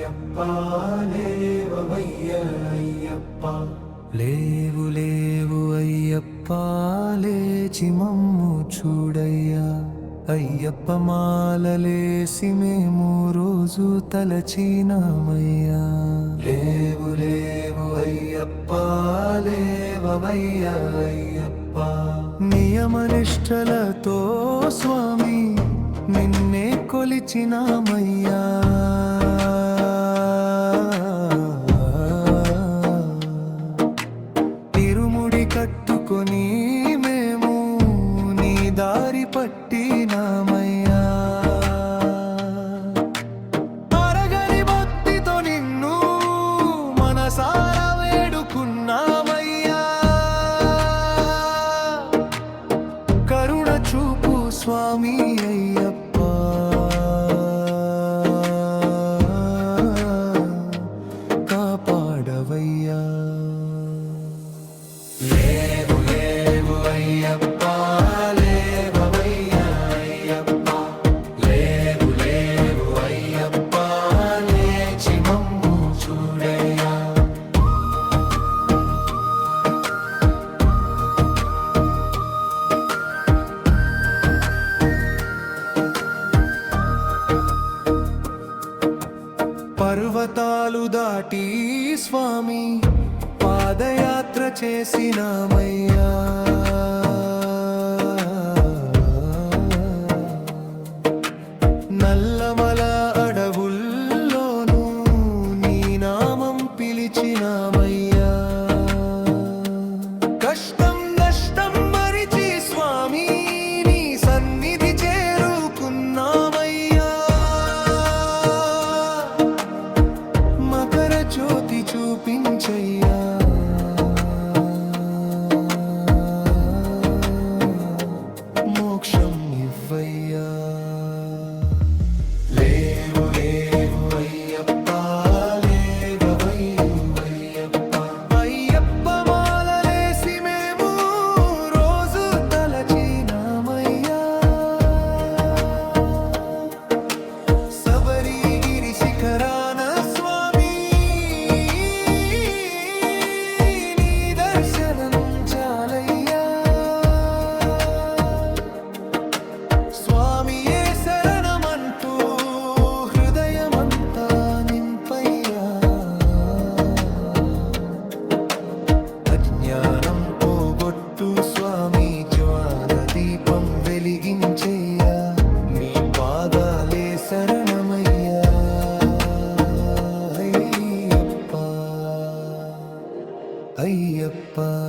అయ్యప్ప లేవవయ్య అయ్యప్ప లేవు లేవు అయ్యప్ప లేచి మమ్ము చూడయ్యా. అయ్యప్ప మాలలేసి మేము రోజు తలచినామయ్యా. లేవు లేవు అయ్యప్ప లేవవయ్య అయ్యప్ప. నియమనిష్టలతో స్వామి నిన్నే కొలిచినామయ్యా. కట్టుకొని మేము నీ దారి పట్టినామయ్యా. అరగని భక్తితో నిన్ను మనసారా వేడుకున్నామయ్యా. కరుణ చూపు స్వామి పర్వతాలు దాటి స్వామి పాదయాత్ర చేసినామయ్యా. నల్లమల అడవుల్లోనూ నీ నామం పిలిచినామయ్యా. కష్ట అయ్యప్ప అయ్యప్ప